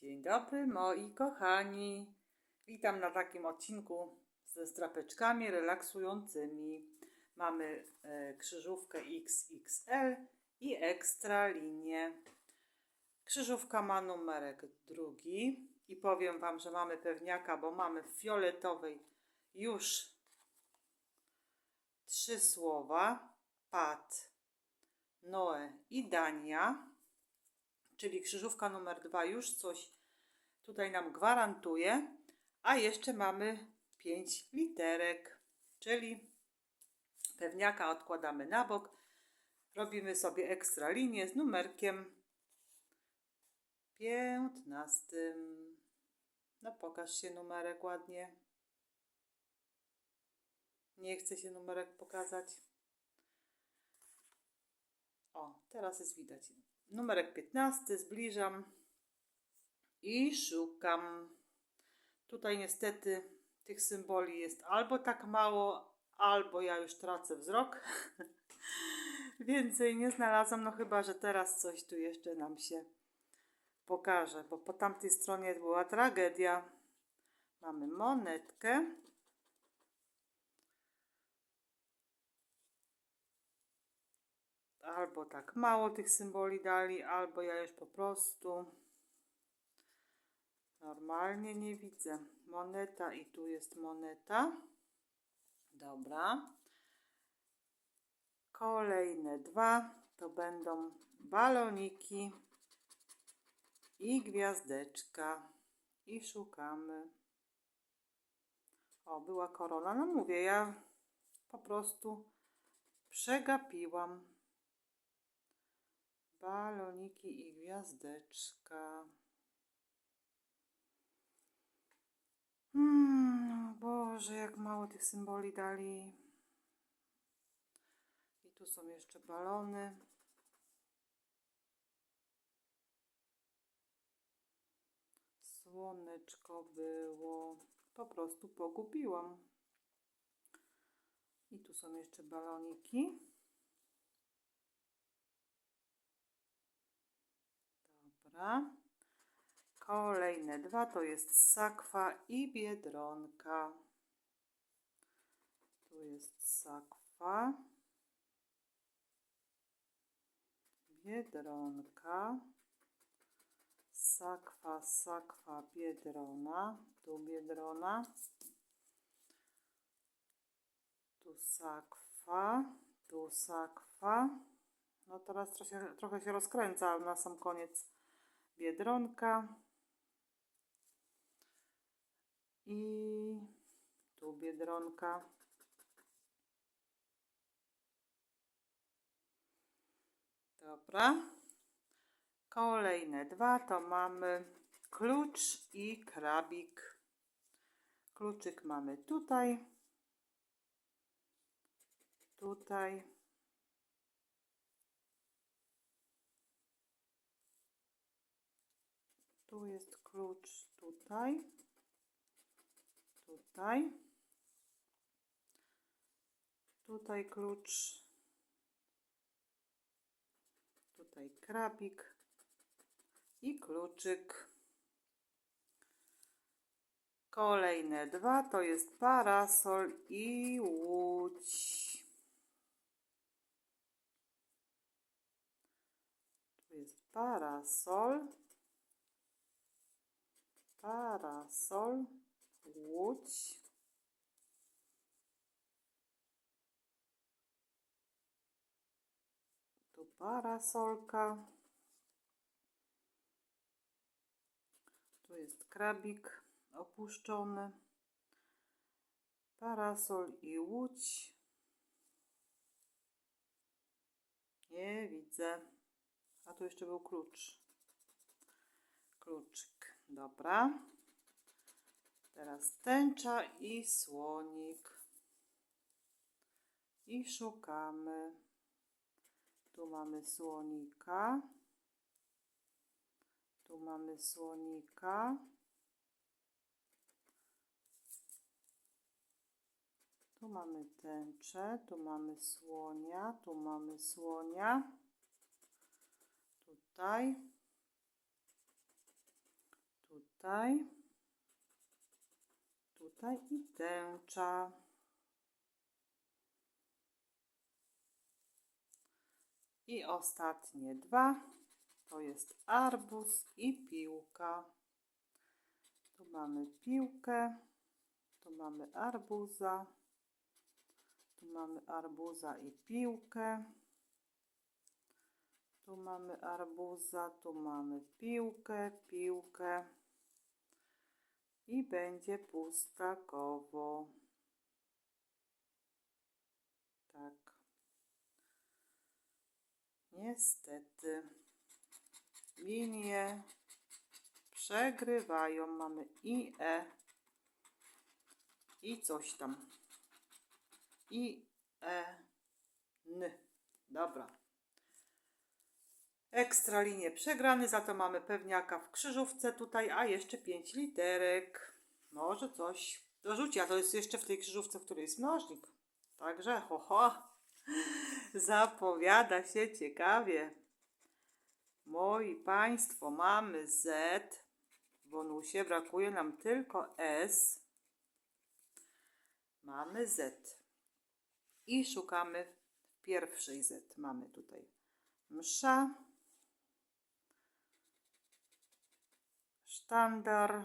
Dzień dobry moi kochani. Witam na takim odcinku ze strapeczkami relaksującymi. Mamy e, krzyżówkę XXL i ekstra linię. Krzyżówka ma numerek drugi i powiem Wam, że mamy pewniaka, bo mamy w fioletowej już trzy słowa. Pat, Noe i Dania czyli krzyżówka numer dwa już coś tutaj nam gwarantuje, a jeszcze mamy pięć literek, czyli pewniaka odkładamy na bok, robimy sobie ekstra linię z numerkiem 15. No pokaż się numerek ładnie. Nie chce się numerek pokazać. O, teraz jest widać. Numerek 15, zbliżam i szukam. Tutaj niestety tych symboli jest albo tak mało, albo ja już tracę wzrok. Więcej nie znalazłam, no chyba, że teraz coś tu jeszcze nam się pokaże, bo po tamtej stronie była tragedia. Mamy monetkę. Albo tak mało tych symboli dali, albo ja już po prostu normalnie nie widzę. Moneta i tu jest moneta. Dobra. Kolejne dwa to będą baloniki i gwiazdeczka. I szukamy. O, była korona. No mówię, ja po prostu przegapiłam baloniki i gwiazdeczka. Hmm, Boże, jak mało tych symboli dali. I tu są jeszcze balony. Słoneczko było. Po prostu pogubiłam. I tu są jeszcze baloniki. Dobra. Kolejne dwa to jest sakwa i biedronka. Tu jest sakwa. Biedronka. Sakwa, sakwa, biedrona. Tu biedrona. Tu sakwa. Tu sakwa. No teraz trochę, trochę się rozkręca na sam koniec biedronka. I tu biedronka. Dobra. Kolejne dwa to mamy klucz i krabik. Kluczyk mamy tutaj. Tutaj. Tu jest klucz tutaj. Tutaj. Tutaj klucz. Tutaj krabik. I kluczyk. Kolejne dwa to jest parasol i łódź. Tu jest parasol parasol, łódź. Tu parasolka. Tu jest krabik opuszczony. Parasol i łódź. Nie widzę. A tu jeszcze był klucz. Kluczyk. Dobra. Teraz tęcza i słonik. I szukamy. Tu mamy słonika. Tu mamy słonika. Tu mamy tęczę, tu mamy słonia, tu mamy słonia. Tutaj tutaj, tutaj i tęcza. I ostatnie dwa to jest arbuz i piłka. Tu mamy piłkę, tu mamy arbuza, tu mamy arbuza i piłkę. Tu mamy arbuza, tu mamy piłkę, piłkę. I będzie pustakowo. Tak. Niestety. Linie przegrywają. Mamy i e. I coś tam. I e. N. Dobra. Ekstra linie przegrany, za to mamy pewniaka w krzyżówce tutaj, a jeszcze 5 literek. Może coś do rzucia. To jest jeszcze w tej krzyżówce, w której jest mnożnik. Także ho, ho. Zapowiada się ciekawie. Moi Państwo, mamy Z. W bonusie brakuje nam tylko S. Mamy Z. I szukamy pierwszej Z. Mamy tutaj msza, sztandar,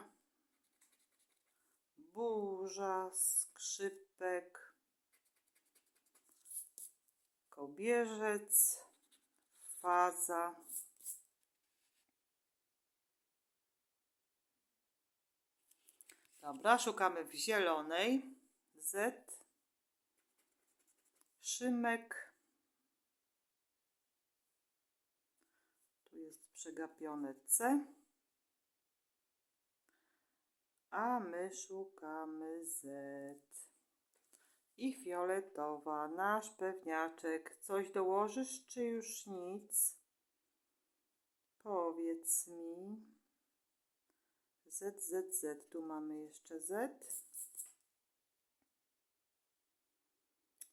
burza, skrzypek, kobierzec, faza. Dobra, szukamy w zielonej. Z. Szymek. Tu jest przegapione C. A my szukamy Z. I fioletowa, nasz pewniaczek. Coś dołożysz, czy już nic? Powiedz mi. Z, Z, Z. Tu mamy jeszcze Z.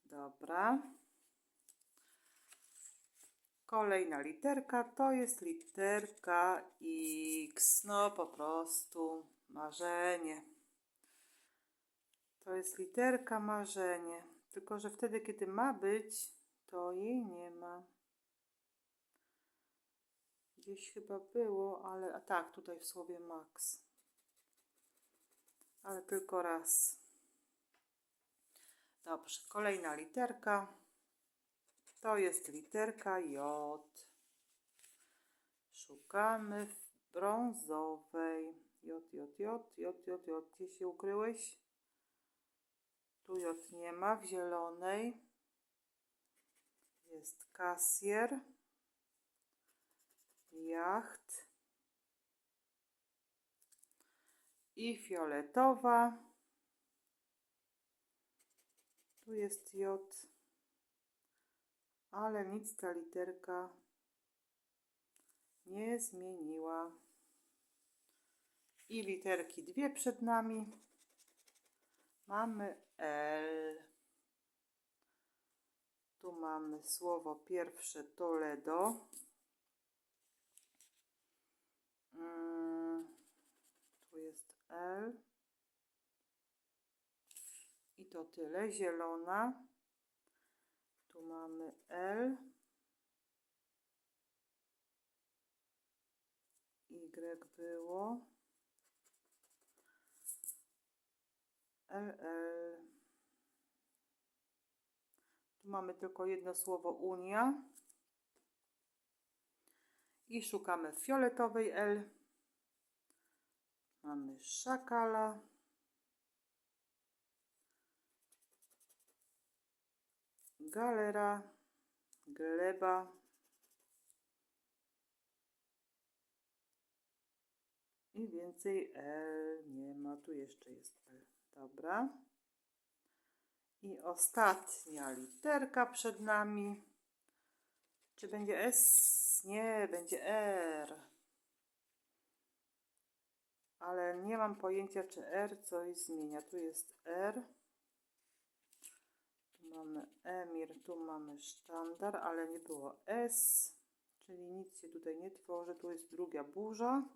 Dobra. Kolejna literka to jest literka X. No po prostu marzenie. To jest literka marzenie. Tylko, że wtedy, kiedy ma być, to jej nie ma. Gdzieś chyba było, ale a tak, tutaj w słowie max. Ale tylko raz. Dobrze, kolejna literka. To jest literka J. Szukamy w brązowej. J, J, J, J, J, J. Gdzie się ukryłeś? Tu J nie ma. W zielonej jest kasjer. Jacht. I fioletowa. Tu jest J. Ale nic ta literka nie zmieniła. I literki dwie przed nami. Mamy L. Tu mamy słowo pierwsze Toledo. Mm, Tu jest L. I to tyle. Zielona. Tu mamy L. Y było. LL. Tu mamy tylko jedno słowo Unia. I szukamy fioletowej L. Mamy szakala. Galera. Gleba. I więcej L nie ma. Tu jeszcze jest L. Dobra. I ostatnia literka przed nami. Czy będzie S? Nie, będzie R. Ale nie mam pojęcia, czy R coś zmienia. Tu jest R. Tu mamy Emir, tu mamy sztandar, ale nie było S. Czyli nic się tutaj nie tworzy. Tu jest druga burza.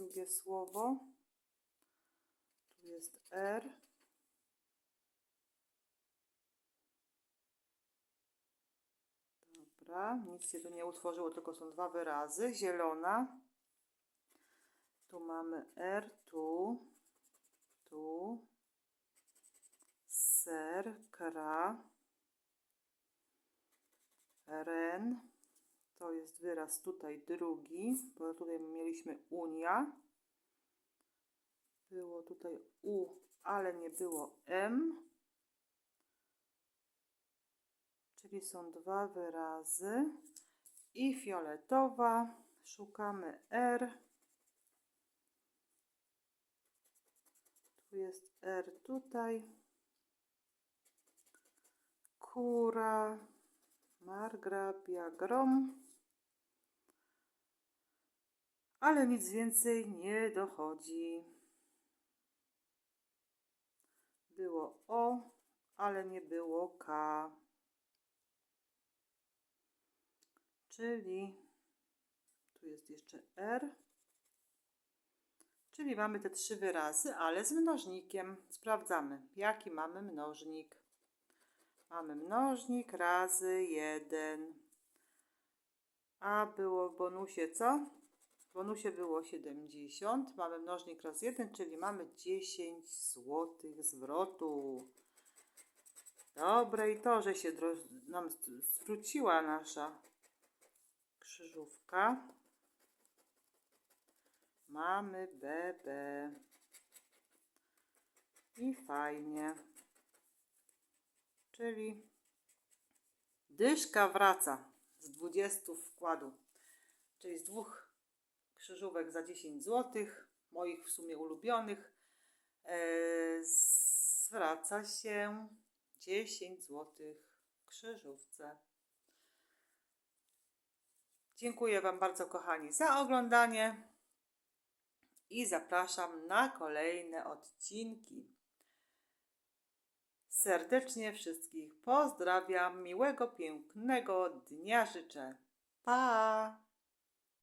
Drugie słowo. Tu jest R. Dobra, nic się tu nie utworzyło, tylko są dwa wyrazy. Zielona. Tu mamy R, tu, tu. Ser, kra. Ren. To jest wyraz tutaj drugi, bo tutaj mieliśmy Unia. Było tutaj U, ale nie było M. Czyli są dwa wyrazy. I fioletowa. Szukamy R. Tu jest R tutaj. Kura. Margrabia grom. Ale nic więcej nie dochodzi. Było O, ale nie było K. Czyli tu jest jeszcze R. Czyli mamy te trzy wyrazy, ale z mnożnikiem. Sprawdzamy, jaki mamy mnożnik. Mamy mnożnik razy 1. A było w bonusie co? W bonusie było 70. Mamy mnożnik razy 1, czyli mamy 10 zł zwrotu. Dobre i to, że się nam zwróciła nasza krzyżówka. Mamy BB. I fajnie. Czyli dyszka wraca z 20 wkładu. Czyli z dwóch krzyżówek za 10 zł, moich w sumie ulubionych, e, zwraca się 10 zł w krzyżówce. Dziękuję Wam bardzo, kochani, za oglądanie i zapraszam na kolejne odcinki. Serdecznie wszystkich pozdrawiam. Miłego, pięknego dnia życzę. Pa!